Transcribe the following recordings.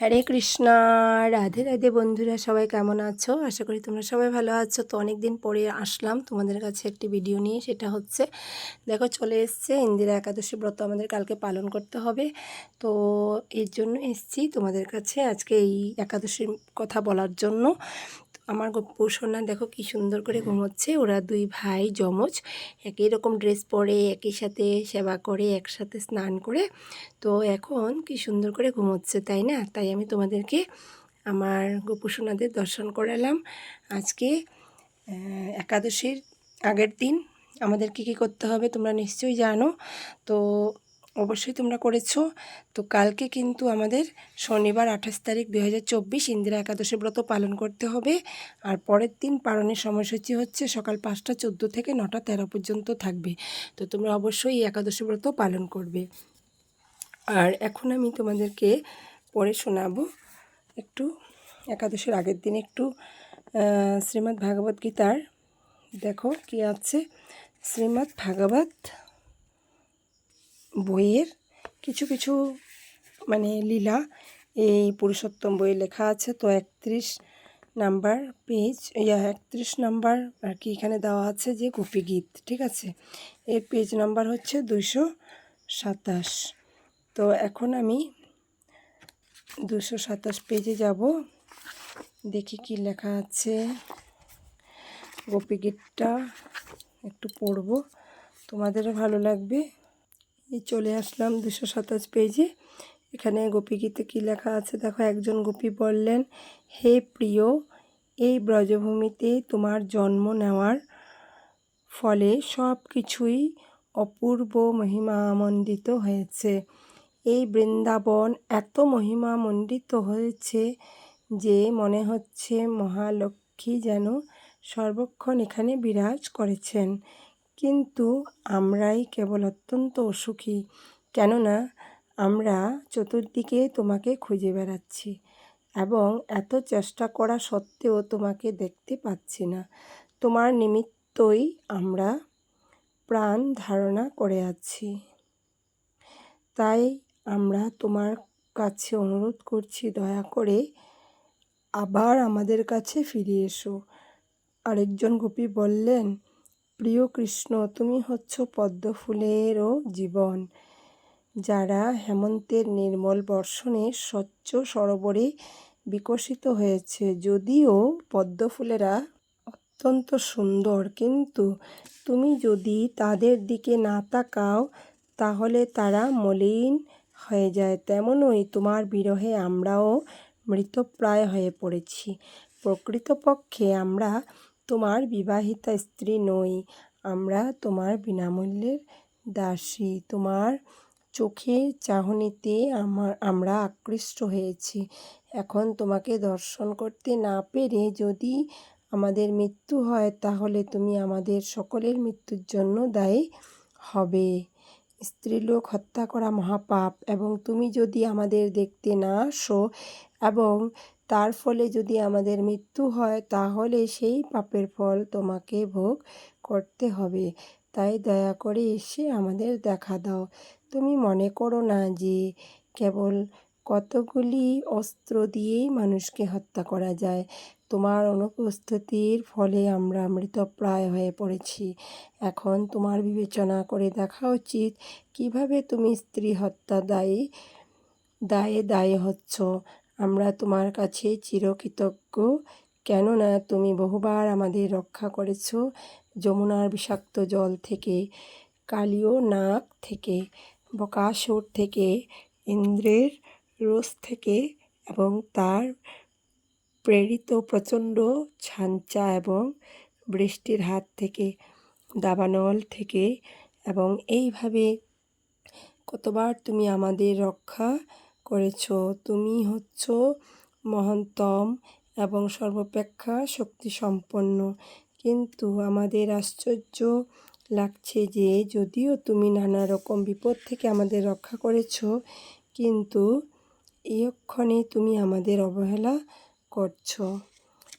হরে কৃষ্ণা, রাধে রাধে বন্ধুরা, সবাই কেমন আছো? আশা করি তোমরা সবাই ভালো আছো। তো অনেক দিন পরে আসলাম তোমাদের কাছে একটি ভিডিও নিয়ে, সেটা হচ্ছে, দেখো চলে এসছে, ইন্দিরা একাদশী ব্রত আমাদের কালকে পালন করতে হবে। তো এর জন্য এসছি তোমাদের কাছে আজকে এই একাদশীর কথা বলার জন্য। আমার পোষণা দেখো কি সুন্দর করে ঘুমোচ্ছে। ওরা দুই ভাই যমজ একই রকম ড্রেস পরে একই সাথে সেবা করে একসাথে স্নান করে। তো এখন কি সুন্দর করে ঘুমোচ্ছে তাই না? তাই আমি তোমাদেরকে আমার গোপুসোনাদের দর্শন করালাম। আজকে একাদশীর আগের দিন আমাদের কী কী করতে হবে তোমরা নিশ্চয়ই জানো। তো অবশ্যই তোমরা করেছ। তো কালকে কিন্তু আমাদের শনিবার আঠাশ তারিখ দুই হাজার চব্বিশ ইন্দিরা একাদশী ব্রত পালন করতে হবে। আর পরের দিন পালনের সময়সূচি হচ্ছে সকাল পাঁচটা চোদ্দ থেকে নটা তেরো পর্যন্ত থাকবে। তো তোমরা অবশ্যই এই একাদশী ব্রত পালন করবে। আর এখন আমি তোমাদেরকে পরে শোনাবো একটু একাদশীর আগের দিন একটু শ্রীমদ্ ভাগবত গীতার। দেখো কি আছে। শ্রীমদ্ ভাগবত বইয়ের কিছু কিছু মানে লীলা। এই পুরুষোত্তম বইয়ে লেখা আছে, তো একত্রিশ নাম্বার পেজ, ইয়া, একত্রিশ নাম্বার আর কি এখানে দেওয়া আছে যে গোপী গীত, ঠিক আছে? এর পেজ নাম্বার হচ্ছে দুইশো সাতাশ। তো এখন আমি দুশো সাতাশ পেজে যাব। দেখি কি লেখা আছে। গোপী গীতটা একটু পড়ব। তোমাদেরও ভালো লাগবে। চলে আসলাম দুশো সাতাশ পেজে। এখানে গোপীগীতে কী লেখা আছে? দেখো, একজন গোপী বললেন, হে প্রিয়, এই ব্রজভূমিতে তোমার জন্ম নেওয়ার ফলে সব কিছুই অপূর্ব মহিমামণ্ডিত হয়েছে। এই বৃন্দাবন এত মহিমামণ্ডিত হয়েছে যে মনে হচ্ছে মহালক্ষ্মী যেন সর্বক্ষণ এখানে বিরাজ করেছেন। কিন্তু আমরাই কেবল অত্যন্ত অসুখী। কেননা, আমরা চতুর্দিকে তোমাকে খুঁজে বেড়াচ্ছি এবং এত চেষ্টা করা সত্ত্বেও তোমাকে দেখতে পাচ্ছি না। তোমার নিমিত্তই আমরা প্রাণ ধারণা করে আছি। তাই আমরা তোমার কাছে অনুরোধ করছি, দয়া করে আবার আমাদের কাছে ফিরে এসো। আরেকজন গোপী বললেন প্রিয় কৃষ্ণ, তুমি হচ্ছ পদ্ম ফুলেরও জীবন। যারা হেমন্তের নির্মল বর্ষণে স্বচ্ছ সরোবরে বিকশিত হয়েছে, যদিও পদ্ম ফুলেরা অত্যন্ত সুন্দর, কিন্তু তুমি যদি তাদের দিকে না তাকাও, তাহলে তারা মলিন হয়ে যায়। তেমনই তোমার বিরহে আমরাও মৃতপ্রায় হয়ে পড়েছি। প্রকৃতপক্ষে আমরা তোমার বিবাহিতা স্ত্রী নই, আমরা তোমার বিনামূল্যের দাসী। তোমার চোখের চাহনিতে আমার, আমরা আকৃষ্ট হয়েছি। এখন তোমাকে দর্শন করতে না পেরে যদি আমাদের মৃত্যু হয়, তাহলে তুমি আমাদের সকলের মৃত্যুর জন্য দায়ী হবে। স্ত্রীলোক হত্যা করা মহাপাপ এবং তুমি যদি আমাদের দেখতে না আসো এবং তার ফলে যদি আমাদের মৃত্যু হয়, তাহলে সেই পাপের ফল তোমাকে ভোগ করতে হবে। তাই দয়া করে এসে আমাদের দেখা দাও। তুমি মনে করো না যে কেবল কতগুলি অস্ত্র দিয়েই মানুষকে হত্যা করা যায় তোমার অনুপস্থিতির ফলে আমরা মৃতপ্রায় হয়ে পড়েছি। এখন তোমার বিবেচনা করে দেখা উচিত কীভাবে তুমি স্ত্রী হত্যা দায়ী, দায়ে দায়ী হচ্ছ। আমরা তোমার কাছে চিরকৃতজ্ঞ। কেননা তুমি বহুবার আমাদের রক্ষা করেছ যমুনার বিষাক্ত জল থেকে, কালীয় নাক থেকে, বকাসুর থেকে, ইন্দ্রের রোষ থেকে এবং তার প্রেরিত প্রচণ্ড ছাঞ্চা এবং বৃষ্টির হাত থেকে, দাবানল থেকে এবং এইভাবে কতবার তুমি আমাদের রক্ষা করেছ, তুমি হচ্ছ মহন্তম এবং সর্বাপেক্ষা শক্তিসম্পন্ন। কিন্তু আমাদের আশ্চর্য লাগছে যে যদিও তুমি নানা রকম বিপদ থেকে আমাদের রক্ষা করেছ, কিন্তু এক্ষণে তুমি আমাদের অবহেলা করছ?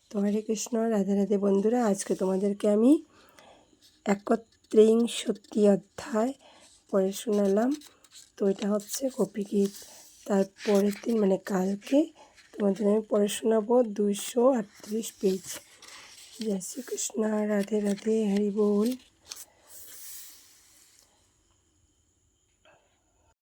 তো হরে কৃষ্ণ, রাধে রাধে বন্ধুরা, আজকে তোমাদেরকে আমি একত্রিংশতি অধ্যায় পড়ে শোনালাম। তো এটা হচ্ছে কপিগীত তারপরের দিন মানে কালকে, তোমাদের আমি পড়ে শোনাবো দুইশো আটত্রিশ পেজ। জয় শ্রীকৃষ্ণ, রাধে রাধে, হরি বল।